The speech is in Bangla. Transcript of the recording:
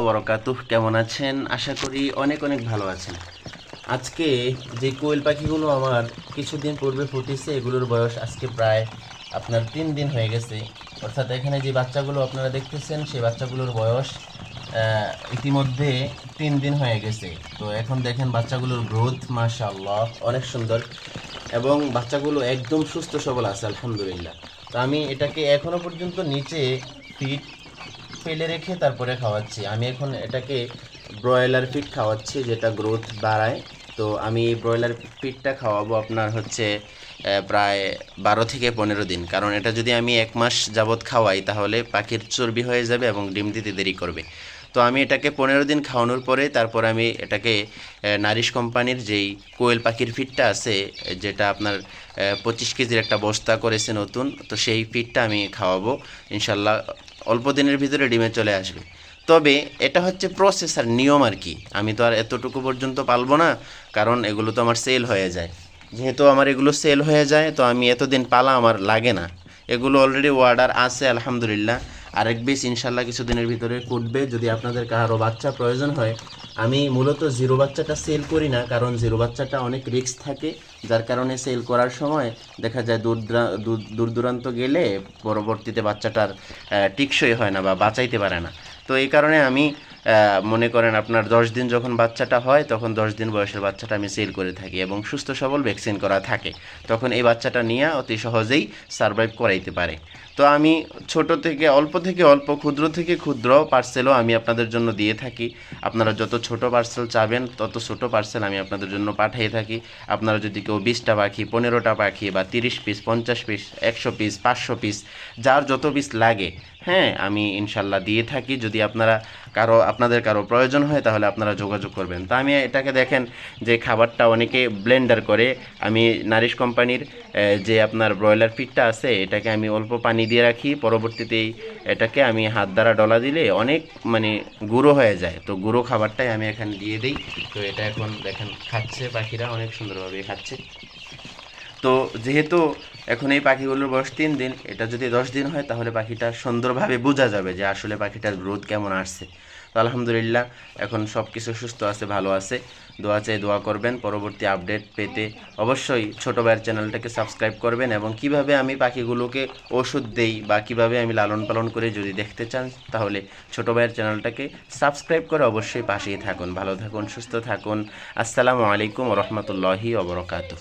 অবরকাতুহ কেমন আছেন? আশা করি অনেক অনেক ভালো আছেন। আজকে যে কোয়েল পাখিগুলো আমার কিছুদিন পূর্বে ফুটেছে, এগুলোর বয়স আজকে প্রায় আপনার তিন দিন হয়ে গেছে। অর্থাৎ এখানে যে বাচ্চাগুলো আপনারা দেখতেছেন, সেই বাচ্চাগুলোর বয়স ইতিমধ্যে তিন দিন হয়ে গেছে। তো এখন দেখেন বাচ্চাগুলোর গ্রোথ, মাশাআল্লাহ, অনেক সুন্দর। এবং বাচ্চাগুলো একদম সুস্থ সবল আছে, আলহামদুলিল্লাহ। তো আমি এটাকে এখনও পর্যন্ত নিচে ফিট ফেলে রেখে তারপরে খাওয়াচ্ছি। আমি এখন এটাকে ব্রয়লার ফিড খাওয়াচ্ছি, যেটা গ্রোথ বাড়ায়। তো আমি ব্রয়লার ফিডটা খাওয়াবো আপনার হচ্ছে প্রায় বারো থেকে পনেরো দিন। কারণ এটা যদি আমি এক মাস যাবৎ খাওয়াই, তাহলে পাখির চর্বি হয়ে যাবে এবং ডিম দিতে দেরি করবে। তো আমি এটাকে পনেরো দিন খাওয়ানোর পরে তারপর আমি এটাকে নারিশ কোম্পানির যেই কোয়েল পাখির ফিডটা আছে, যেটা আপনার পঁচিশ কেজির একটা বস্তা করেছে নতুন, তো সেই ফিডটা আমি খাওয়াবো। ইনশাল্লাহ অল্প দিনের ভিতরে ডিমে চলে আসবে। তবে এটা হচ্ছে প্রসেস আর নিয়ম আর কি। আমি তো আর এতটুকু পর্যন্ত পালবো না, কারণ এগুলো তো আমার সেল হয়ে যায়। যেহেতু আমার এগুলো সেল হয়ে যায়, তো আমি এতদিন পালা আমার লাগে না। এগুলো অলরেডি অর্ডার আছে, আলহামদুলিল্লাহ। আরেক বেশ ইনশাল্লাহ কিছুদিনের ভিতরে কুটবে। যদি আপনাদের কারও বাচ্চা প্রয়োজন হয় আমি মূলত জিরো বাচ্চাটা সেল করি না, কারণ জিরো বাচ্চাটা অনেক রিক্স থাকে, যার কারণে সেল করার সময় দেখা যায় দূর দূর- দূর দূরান্ত গেলে পরবর্তীতে বাচ্চাটার টিকসই হয় না বা বাঁচাইতে পারে না। তো এই কারণে আমি মনে করেন আপনার দশ দিন যখন বাচ্চাটা হয়, তখন দশ দিন বয়সের বাচ্চাটা আমি সেল করে থাকি এবং সুস্থ সবল ভ্যাকসিন করা থাকে। তখন এই বাচ্চাটা নিয়ে অতি সহজেই সারভাইভ করাইতে পারে। তো আমি ছোট থেকে, অল্প থেকে, অল্প ক্ষুদ্র থেকে ক্ষুদ্র পার্সেলও আমি আপনাদের জন্য দিয়ে থাকি। আপনারা যত ছোট পার্সেল চাবেন, তত ছোট পার্সেল আমি আপনাদের জন্য পাঠিয়ে থাকি। আপনারা যদি কেউ বিশটা পাখি, পনেরোটা পাখি বা তিরিশ পিস পঞ্চাশ পিস একশো পিস পাঁচশো পিস যার যত পিস লাগে হ্যাঁ আমি ইনশাল্লাহ দিয়ে থাকি। যদি আপনারা কারও আপনাদের কারও প্রয়োজন হয়, তাহলে আপনারা যোগাযোগ করবেন। তা আমি এটাকে দেখেন যে খাবারটা অনেকে ব্লেন্ডার করে। আমি নারিশ কোম্পানির যে আপনার ব্রয়লার ফিডটা আছে, এটাকে আমি অল্প পানি দিয়ে রাখি। পরবর্তীতেই এটাকে আমি হাত দ্বারা ডলা দিলে অনেক মানে গুঁড়ো হয়ে যায়। তো গুঁড়ো খাবারটাই আমি এখানে দিয়ে দিই। তো এটা এখন দেখেন, খাচ্ছে পাখিরা, অনেক সুন্দরভাবে খাচ্ছে। তো যেহেতু এখন এই পাখিগুলোর বয়স তিন দিন। এটা যদি দশ দিন হয়, তাহলে পাখিটা সুন্দরভাবে বোঝা যাবে যে আসলে পাখিটার গ্রোথ কেমন আসছে। তো আলহামদুলিল্লাহ, এখন সব কিছু সুস্থ আছে, ভালো আছে। দোয়া চাই, দোয়া করবেন। পরবর্তী আপডেট পেতে অবশ্যই ছোটো ভাইয়ের চ্যানেলটাকে সাবস্ক্রাইব করবেন এবং কীভাবে আমি পাখিগুলোকে ওষুধ দেই বা কীভাবে আমি লালন পালন করে যদি দেখতে চান, তাহলে ছোটো ভাইয়ের চ্যানেলটাকে সাবস্ক্রাইব করে অবশ্যই পাশেই থাকুন। ভালো থাকুন, সুস্থ থাকুন। আসসালামু আলাইকুম রহমতুল্লাহি ওবরকাতুহ।